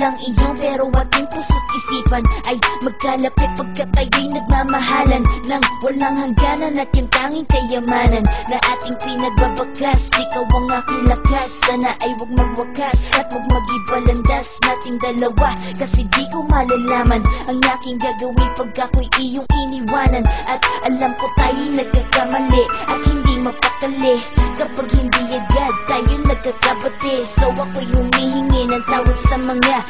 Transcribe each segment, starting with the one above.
lang iyon pero ating puso't isipan Ay magkalapit pagkat tayo'y nagmamahalan Nang walang hangganan at yung tanging kayamanan Na ating pinagbabagas Ikaw ang aking lakas Sana ay huwag magwakas At huwag magibalandas nating dalawa Kasi di ko malalaman Ang aking gagawin pag ako'y iyong iniwanan At alam ko tayo'y nagkakamali At hindi mapakali. Kapag hindi agad tayo nagkakabate So ako'y humihingi ng tawad sa mga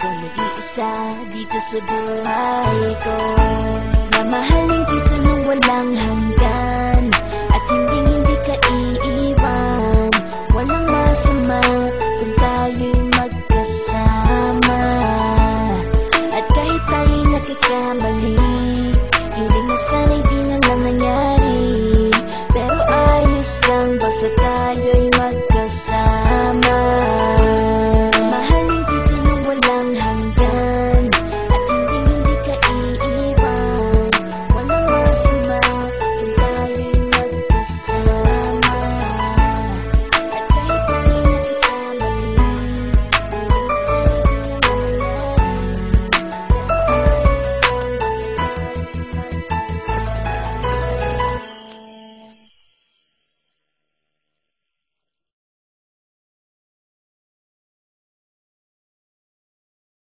Ikaw nag-iisa dito sa buhay ko. Mamahalin kita ng walang hanggan At hindi hindi ka iiwan. Walang masama kung tayo'y magkasama. At kahit tayo'y nagkakamali